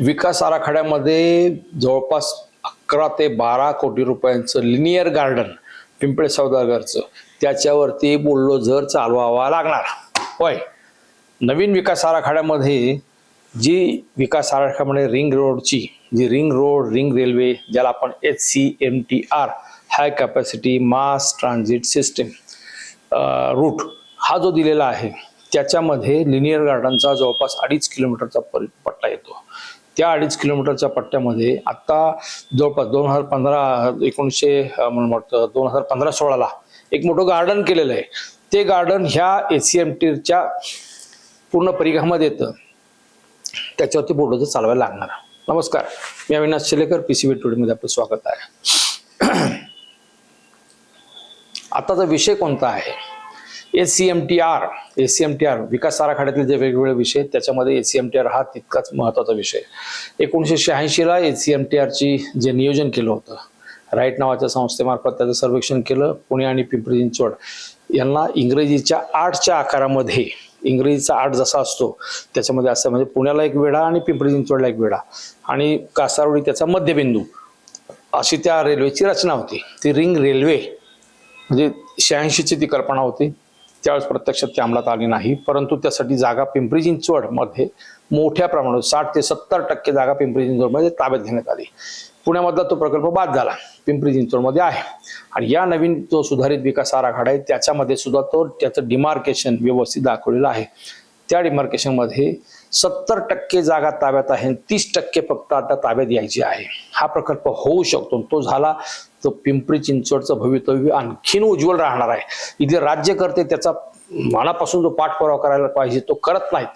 विकास आराखड्यामध्ये जवळपास अकरा ते बारा कोटी रुपयांचं लिनियर गार्डन पिंपळे सौदागरचं त्याच्यावरती बोललो जर चालवावा लागणार. होय. नवीन विकास आराखड्यामध्ये जी विकास आराखड्यामध्ये रिंग रोडची जी रिंग रोड रिंग रेल्वे ज्याला आपण H C M T R high capacity mass transit system route हा जो दिलेला आहे त्याच्यामध्ये लिनियर गार्डनचा जवळपास अडीच किलोमीटरचा पट्टा येतो. त्या अडीच किलोमीटरच्या पट्ट्यामध्ये आत्ता जवळपास दोन हजार पंधरा एकोणीसशे म्हणून वाटतं दोन हजार पंधरा सोळाला एक मोठं गार्डन केलेलं आहे. ते गार्डन ह्या एच सी एम टीच्या पूर्ण परिघामध्ये येतं. त्याच्यावरती बोर्ड चालवायला लागणार. नमस्कार मी Avinash Shilekar P C B टुडेमध्ये आपलं स्वागत आहे. आताचा विषय कोणता आहे? S C M T R S C M T R विकास आराखड्यातील जे वेगवेगळे विषय आहेत, त्याच्यामध्ये S C M T R हा तितकाच महत्त्वाचा विषय एकोणीसशे शहाऐंशीला एस सी एम टी आरची जे नियोजन केलं होतं राईट नावाच्या संस्थेमार्फत त्याचं सर्वेक्षण केलं पुणे आणि पिंपरी चिंचवड. यांना इंग्रजीच्या आठच्या आकारामध्ये इंग्रजीचा आठ जसा असतो त्याच्यामध्ये असं म्हणजे पुण्याला एक वेढा आणि पिंपरी चिंचवडला एक वेढा. आणि कासारवडी त्याचा मध्यबिंदू. अशी त्या रेल्वेची रचना होती. ती रिंग रेल्वे म्हणजे शहाऐंशीची ती कल्पना होती. त्यावेळेस प्रत्यक्षात ती अंमलात आली नाही. परंतु त्यासाठी जागा पिंपरी चिंचवडमध्ये मोठ्या प्रमाणात साठ ते सत्तर टक्के जागा पिंपरी चिंचवडमध्ये ताब्यात घेण्यात आली. पुण्यामधला तो प्रकल्प बाद झाला. पिंपरी चिंचवडमध्ये आहे. आणि या नवीन जो सुधारित विकास आराखडा आहे त्याच्यामध्ये सुद्धा तो त्याचं डिमार्केशन व्यवस्थित दाखवलेलं आहे. त्या डिमार्केशनमध्ये सत्तर टक्के जागा ताब्यात आहे तीस टक्के फक्त आता ताब्यात यायची आहे. हा प्रकल्प होऊ शकतो. तो झाला तर पिंपरी चिंचवडचं भवितव्य आणखीन उज्ज्वल राहणार आहे. इथे राज्यकर्ते त्याचा मनापासून जो पाठपुरावा करायला पाहिजे तो करत नाहीत.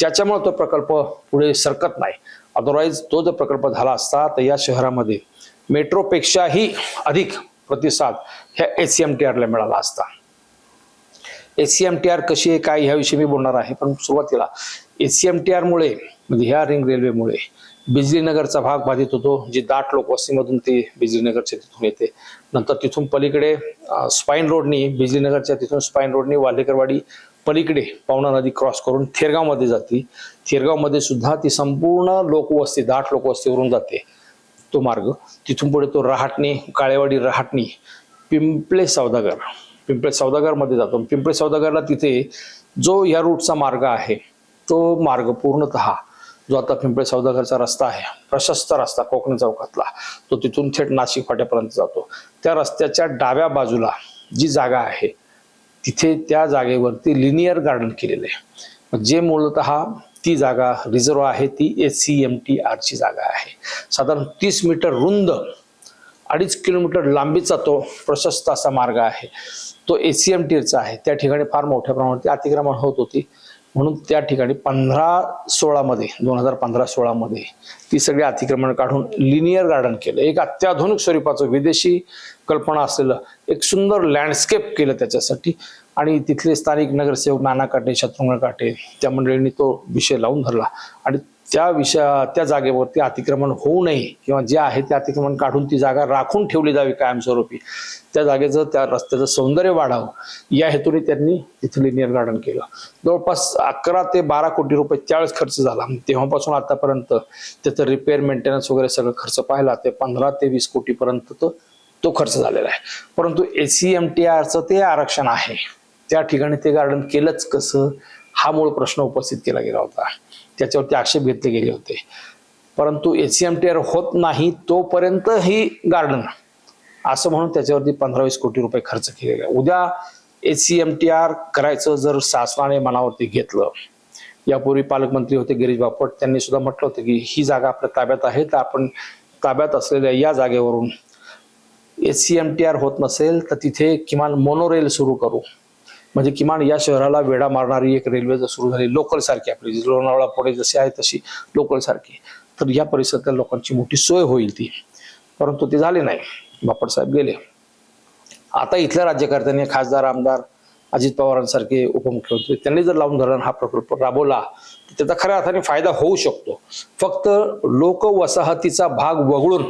त्याच्यामुळे तो प्रकल्प पुढे सरकत नाही. अदरवाईज तो जर प्रकल्प झाला असता तर या शहरामध्ये मेट्रोपेक्षाही अधिक प्रतिसाद ह्या एस सी एम टी आरला मिळाला असता. S C M T R कशी आहे काय ह्याविषयी मी बोलणार आहे. पण सुरुवातीला एस सी एम टी आरमुळे म्हणजे ह्या रिंग रेल्वेमुळे बिजलीनगरचा भाग बाधित होतो जी दाट लोकवस्तीमधून ती बिजलीनगरच्या तिथून येते. नंतर तिथून पलीकडे स्पाईन रोडनी बिजलीनगरच्या तिथून स्पाईन रोडनी वाल्हेकरवाडी पलीकडे पावना नदी क्रॉस करून थेरगावमध्ये जाते. थेरगावमध्ये सुद्धा ती संपूर्ण लोकवस्ती दाट लोकवस्तीवरून जाते. तो मार्ग. तिथून पुढे तो रहाटणी काळेवाडी रहाटणी पिंपळे सौदागर. पिंपळे सौदागरमध्ये जातो. पिंपळे सौदागरला तिथे जो या रूटचा मार्ग आहे तो मार्ग पूर्णतः जो आता पिंपळे सौदागरचा रस्ता आहे प्रशस्त रस्ता कोकण चौकातला तो तिथून थेट नाशिक फाट्यापर्यंत जातो. त्या रस्त्याच्या डाव्या बाजूला जी जागा आहे तिथे त्या जागेवरती लिनियर गार्डन केलेलं आहे. जे मूलतः ती जागा रिझर्व आहे ती एच सी एम टी आरची जागा आहे. साधारण तीस मीटर रुंद अडीच किलोमीटर लांबीचा तो प्रशस्त असा मार्ग आहे. तो एच सी एम टीचा आहे. त्या ठिकाणी फार मोठ्या प्रमाणात अतिक्रमण होत होती. म्हणून त्या ठिकाणी पंधरा सोळामध्ये दोन हजार पंधरा सोळामध्ये ती सगळी अतिक्रमण काढून लिनियर गार्डन केलं. एक अत्याधुनिक स्वरूपाचं विदेशी कल्पना असलेलं एक सुंदर लँडस्केप केलं त्याच्यासाठी. आणि तिथले स्थानिक नगरसेवक नाना काटे शत्रुघ्न काटे त्या मंडळींनी तो विषय लावून धरला. आणि त्या विषया त्या जागेवरती अतिक्रमण होऊ नये किंवा जे आहे ते अतिक्रमण काढून ती जागा राखून ठेवली जावी कायमस्वरूपी त्या जागेचं त्या रस्त्याचं सौंदर्य वाढावं. या हेतूने त्यांनी तिथं लिनियर गार्डन केलं. जवळपास अकरा ते बारा कोटी रुपये त्यावेळेस खर्च झाला. तेव्हापासून आतापर्यंत त्याचं रिपेअर मेंटेनन्स वगैरे सगळं खर्च पाहिला ते पंधरा ते वीस कोटीपर्यंत तो तो खर्च झालेला आहे. परंतु एस सी एम टी आरचं ते आरक्षण आहे. त्या ठिकाणी ते गार्डन केलंच कसं? हा मूळ प्रश्न उपस्थित केला गेला होता. त्याच्यावरती आक्षेप घेतले गेले होते. परंतु H C M T R होत नाही तोपर्यंत ही गार्डन असं म्हणून त्याच्यावरती पंधरा वीस कोटी रुपये खर्च केलेला आहे उद्या H C M T R करायचं जर शासनाने मनावरती घेतलं यापूर्वी पालकमंत्री होते गिरीश बापट त्यांनी सुद्धा म्हटलं होतं की ही जागा आपल्या ताब्यात आहे तर आपण ताब्यात असलेल्या या जागेवरून H C M T R होत नसेल तर तिथे किमान मोनोरेल सुरू करू. म्हणजे किमान या शहराला वेढा मारणारी एक रेल्वे जर सुरू झाली लोकल सारखी आपली लोणावळा पुणे जशी आहे तशी लोकल सारखी. तर या परिसरातल्या लोकांची मोठी सोय होईल ती. परंतु ते झाले नाही. बापट साहेब गेले. आता इथल्या राज्यकर्त्यांनी खासदार आमदार अजित पवारांसारखे उपमुख्यमंत्री त्यांनी जर लावून धरण हा प्रकल्प राबवला तर त्याचा खऱ्या अर्थाने फायदा होऊ शकतो. फक्त लोक वसाहतीचा भाग वगळून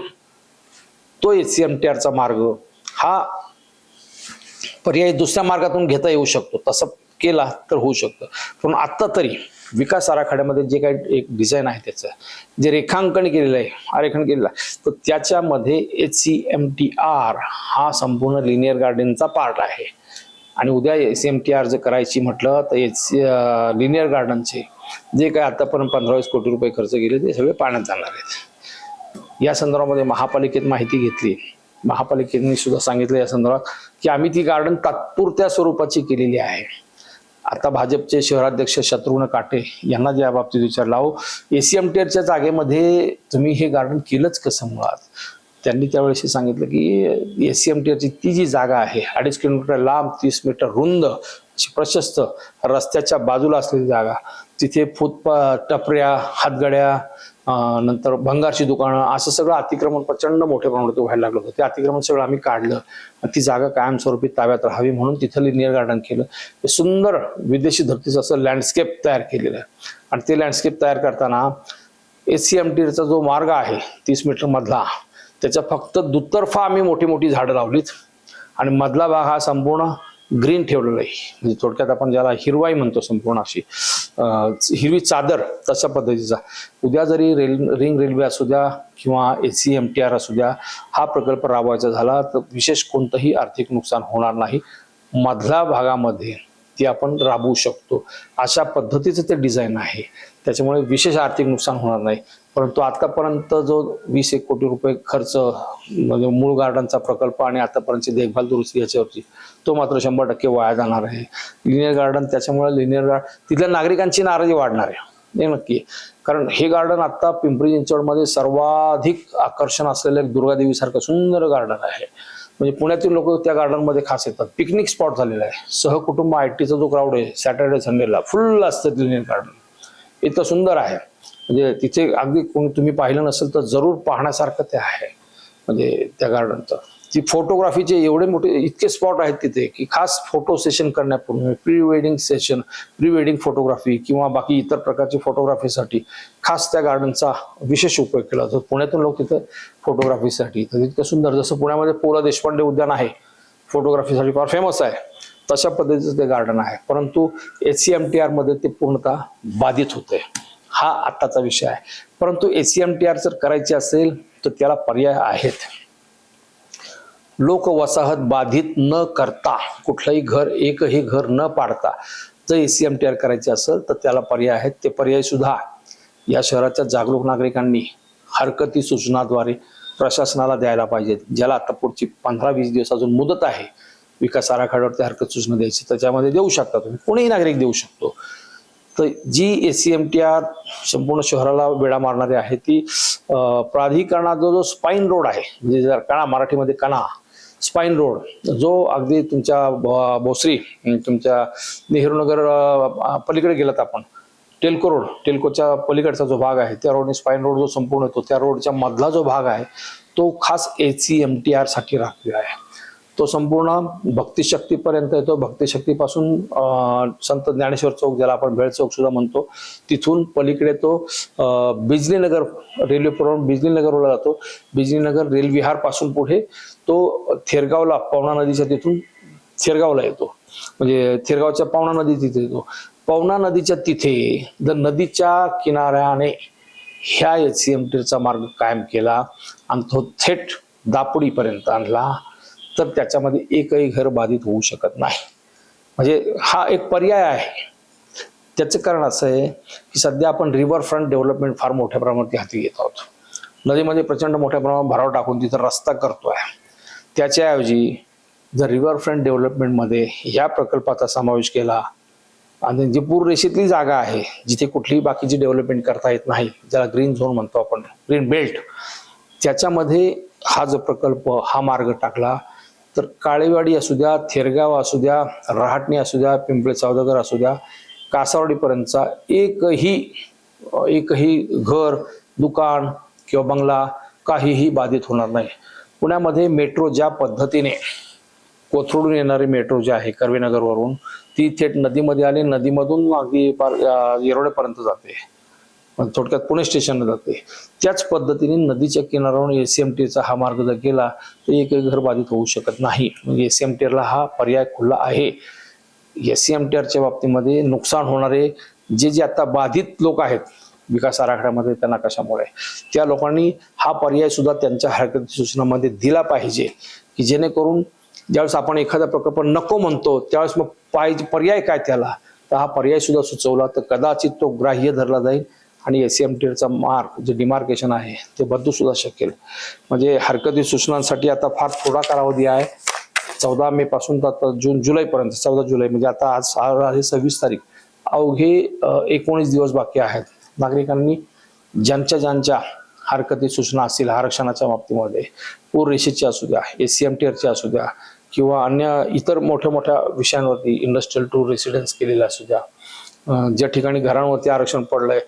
तो एच सी एम टी आरचा मार्ग हा पर्याय दुसऱ्या मार्गातून घेता येऊ शकतो. तसं केला तर होऊ शकतं. पण आत्ता तरी विकास आराखड्यामध्ये जे काही एक डिझाईन आहे त्याचं जे रेखांकन केलेलं आहे आरेखन केलेलं आहे तर त्याच्यामध्ये H C M T R हा संपूर्ण लिनियर गार्डनचा पार्ट आहे. आणि उद्या एस एम टी आर जर करायची म्हटलं तर एच लिनियर गार्डनचे जे काय आतापर्यंत पंधरा वीस कोटी रुपये खर्च केले ते सगळे पाण्यात जाणार आहेत. या संदर्भामध्ये महापालिकेत माहिती घेतली. महापालिकेने सुद्धा सांगितलं या संदर्भात. की आम्ही ती गार्डन तात्पुरत्या स्वरूपाची केलेली आहे. आता भाजपचे शहराध्यक्ष शत्रुघ्न काटे यांना ज्या बाबतीत विचारलं अहो एसीएम टीआरच्या जागेमध्ये तुम्ही हे गार्डन केलंच कसं मुळात? त्यांनी त्यावेळेस सांगितलं की एसीएम टीआरची ती जी जागा आहे अडीच किलोमीटर लांब तीस मीटर रुंद अशी प्रशस्त रस्त्याच्या बाजूला असलेली जागा तिथे फुटपा टपऱ्या हातगड्या नंतर भंगारची दुकानं असं सगळं अतिक्रमण प्रचंड मोठ्या प्रमाणात व्हायला लागलं होतं. ते अतिक्रमण सगळं आम्ही काढलं. आणि ती जागा कायमस्वरूपी ताब्यात राहावी म्हणून तिथं लिनियर गार्डन केलं. ते सुंदर विदेशी धर्तीचं असं लँडस्केप तयार केलेलं आहे. आणि ते लँडस्केप तयार करताना एस सी एम टीचा जो मार्ग आहे तीस मीटर मधला त्याच्या फक्त दुतर्फा आम्ही मोठी मोठी झाडं लावलीत. आणि मधला भाग हा संपूर्ण ग्रीन ठेवलेला आहे. म्हणजे थोडक्यात आपण ज्याला हिरवाई म्हणतो संपूर्ण अशी. हिरवी चादर तशा पद्धतीचा. उद्या जरी रेल रिंग रेल्वे असू द्या किंवा S C M T R असू द्या हा प्रकल्प राबवायचा झाला तर विशेष कोणतंही आर्थिक नुकसान होणार नाही. मधल्या भागामध्ये ती आपण राबवू शकतो. अशा पद्धतीचं ते डिझाईन आहे. त्याच्यामुळे विशेष आर्थिक नुकसान होणार नाही. परंतु आतापर्यंत जो वीस एक कोटी रुपये खर्च म्हणजे मूळ गार्डनचा प्रकल्प आणि आतापर्यंतची देखभाल दुरुस्ती याच्यावरची तो मात्र शंभर टक्के वाया जाणार आहे. लिनियर गार्डन त्याच्यामुळे लिनियर गार्डन तिथल्या नागरिकांची नाराजी वाढणार आहे. हे नक्की कारण हे गार्डन आता पिंपरी चिंचवडमध्ये सर्वाधिक आकर्षण असलेलं एक दुर्गादेवीसारखं सुंदर गार्डन आहे. म्हणजे पुण्यातील लोक त्या गार्डनमध्ये खास येतात. पिकनिक स्पॉट झालेला आहे. सहकुटुंब आय टीचा जो क्राऊड आहे सॅटर्डे संडेला फुल असतं लिनियर गार्डन इतकं सुंदर आहे. म्हणजे तिथे अगदी कोणी तुम्ही पाहिलं नसेल तर जरूर पाहण्यासारखं ते आहे. म्हणजे त्या गार्डनचं ती फोटोग्राफीचे एवढे मोठे इतके स्पॉट आहेत तिथे की खास फोटो सेशन करण्यापूर्वी pre wedding session pre wedding photography किंवा बाकी इतर प्रकारची फोटोग्राफीसाठी खास त्या गार्डनचा विशेष उपयोग केला जातो. पुण्यातून लोक तिथे फोटोग्राफीसाठी तर इतकं सुंदर. जसं पुण्यामध्ये पु ल देशपांडे उद्यान आहे फोटोग्राफीसाठी फार फेमस आहे तशा पद्धतीचं ते गार्डन आहे. परंतु एच सी एम टी आरमध्ये ते पूर्णतः बाधित होते. हा आत्ताचा विषय आहे. परंतु A C M T R जर करायची असेल तर त्याला पर्याय आहेत. लोक वसाहत बाधित न करता कुठलंही घर एकही घर न पाडता जर A C M T R करायचे असेल तर त्याला पर्याय आहेत. ते पर्याय सुद्धा या शहराच्या जागरूक नागरिकांनी हरकती सूचनाद्वारे प्रशासनाला द्यायला पाहिजेत ज्याला आता पुढची पंधरा वीस दिवस अजून मुदत आहे. विकास आराखड्यावरती हरकत सूचना द्यायची त्याच्यामध्ये देऊ शकता तुम्ही. कोणीही नागरिक देऊ शकतो. तर जी A C M T R संपूर्ण शहराला वेळा मारणारी आहे ती प्राधिकरणाचा जो स्पाईन रोड आहे म्हणजे जर कणा मराठीमध्ये कणा स्पाईन रोड जो अगदी तुमच्या ब- भोसरी तुमच्या नेहरूनगर पलीकडे गेलात आपण टेल्को रोड टेल्कोच्या पलीकडचा जो भाग आहे त्या रोडने स्पाईन रोड जो संपूर्ण येतो त्या रोडच्या मधला जो भाग आहे तो खास ए सी एम टी आरसाठी राखलेला आहे. तो संपूर्ण भक्तिशक्तीपर्यंत येतो. भक्तिशक्तीपासून संत ज्ञानेश्वर चौक ज्याला आपण भेळ चौक सुद्धा म्हणतो तिथून पलीकडे तो बिजलीनगर रेल्वे पुरवून बिजलीनगरला जातो. बिजलीनगर रेल्विहारपासून पासून पुढे तो थेरगावला पवना नदीच्या तिथून थेरगावला येतो. म्हणजे थेरगावच्या पवना नदी तिथे येतो. पवना नदीच्या तिथे जर नदीच्या किनाऱ्याने ह्या एच सी एम टीचा मार्ग कायम केला आणि तो थेट दापोडीपर्यंत आणला. तर त्याच्यामध्ये एकही घर बाधित होऊ शकत नाही. म्हणजे हा एक पर्याय आहे. त्याचं कारण असं आहे की सध्या आपण रिव्हर फ्रंट डेव्हलपमेंट फार मोठ्या प्रमाणात हाती घेत आहोत. नदीमध्ये प्रचंड मोठ्या प्रमाणात भराव टाकून तिथं रस्ता करतोय. त्याच्याऐवजी जर रिव्हर फ्रंट डेव्हलपमेंटमध्ये ह्या प्रकल्पाचा समावेश केला आणि जी पूर रेषेतली जागा आहे जिथे कुठलीही बाकीची डेव्हलपमेंट करता येत नाही ज्याला ग्रीन झोन म्हणतो आपण ग्रीन बेल्ट त्याच्यामध्ये हा जो प्रकल्प हा मार्ग टाकला तर काळेवाडी असू द्या थेरगाव असू द्या रहाटणी असू द्या पिंपळे चौदागर असू द्या कासावडीपर्यंतचा एकही एकही घर दुकान किंवा बंगला काहीही बाधित होणार नाही. पुण्यामध्ये मेट्रो ज्या पद्धतीने कोथरूडून येणारी मेट्रो जी आहे कर्वेनगरवरून ती थेट नदीमध्ये आली नदीमधून अगदी पार अं, जाते. पण थोडक्यात पुणे स्टेशनला जाते. त्याच पद्धतीने नदीच्या किनाऱ्यावरून एस एम टीचा हा मार्ग जर गेला तर एक घर बाधित होऊ शकत नाही. म्हणजे एस एम टीला हा पर्याय खुला आहे. एस एम टी आरच्या बाबतीमध्ये नुकसान होणारे जे जे आता बाधित लोक आहेत विकास आराखड्यामध्ये त्यांना कशामुळे? त्या लोकांनी हा पर्याय सुद्धा त्यांच्या हरकती सूचनामध्ये दिला पाहिजे की जेणेकरून ज्यावेळेस आपण एखादा प्रकल्प नको म्हणतो त्यावेळेस मग पाहिजे पर्याय काय त्याला? तर हा पर्याय सुद्धा सुचवला तर कदाचित तो ग्राह्य धरला जाईल. आणि एस एम टीचा मार्क जे डिमार्केशन आहे ते बदलू सुद्धा शकेल. म्हणजे हरकती सूचनांसाठी आता फार थोडा कालावधी आहे. चौदा मे पासून तर आता जून जुलैपर्यंत चौदा जुलै म्हणजे आता आज आज आहे सव्वीस तारीख. अवघे एकोणीस दिवस बाकी आहेत. नागरिकांनी ज्यांच्या ज्यांच्या हरकती सूचना असतील आरक्षणाच्या बाबतीमध्ये पूर रेषेची असू द्या एस सी एम टी आरची असू द्या किंवा अन्य इतर मोठ्या मोठ्या विषयांवरती इंडस्ट्रियल टूर रेसिडेन्स केलेल्या असू द्या ज्या ठिकाणी घरांवरती आरक्षण पडलंय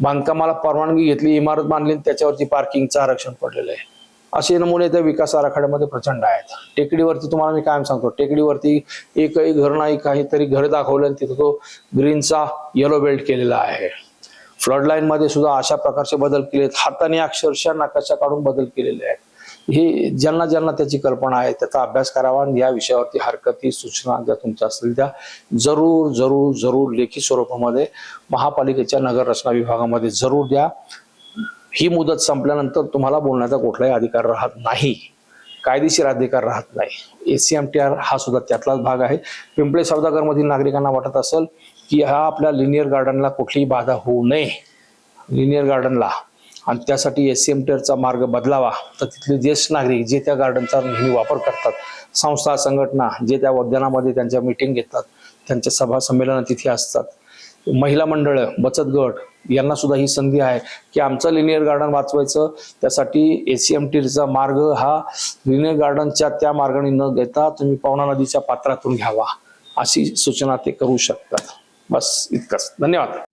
बांधकामाला परवानगी घेतली इमारत बांधली त्याच्यावरती पार्किंगचं आरक्षण पडलेलं आहे. असे नमुने त्या विकास आराखड्यामध्ये प्रचंड आहेत. टेकडीवरती तुम्हाला मी कायम सांगतो टेकडीवरती एकही घर नाही काहीतरी घर दाखवलं आणि तिथं तो ग्रीनचा येलो बेल्ट केलेला आहे. फ्लड सुद्धा अशा प्रकारचे बदल केले आहेत हाताने अक्षरशः नकाशा काढून बदल केलेले आहेत. हे ज्यांना ज्यांना त्याची कल्पना आहे त्याचा अभ्यास करावा आणि या विषयावरती हरकती सूचना ज्या तुमच्या असतील त्या जरूर जरूर जरूर लेखी स्वरूपामध्ये महापालिकेच्या नगर रचना विभागामध्ये जरूर द्या. ही मुदत संपल्यानंतर तुम्हाला बोलण्याचा कुठलाही अधिकार राहत नाही. कायदेशीर अधिकार राहत नाही. एसीएम टी आर हा सुद्धा त्यातलाच भाग आहे. पिंपळे सौदागर मधील नागरिकांना वाटत असेल की हा आपल्या लिनियर गार्डनला कुठलीही बाधा होऊ नये. लिनियर गार्डनला आणि त्यासाठी एस सी एम टीआरचा मार्ग बदलावा. तर तिथले ज्येष्ठ नागरिक जे त्या गार्डनचा नेहमी वापर करतात संस्था संघटना जे त्या उद्यानामध्ये त्यांच्या मिटिंग घेतात त्यांच्या सभा संमेलनं तिथे असतात. महिला मंडळ बचत गट यांना सुद्धा ही संधी आहे की आमचं लिनियर गार्डन वाचवायचं. त्यासाठी ए सी एम टीचा मार्ग हा लिनियर गार्डनच्या त्या मार्गाने न घेता तुम्ही पवना नदीच्या पात्रातून घ्यावा अशी सूचना ते करू शकतात. बस इतकंच. धन्यवाद.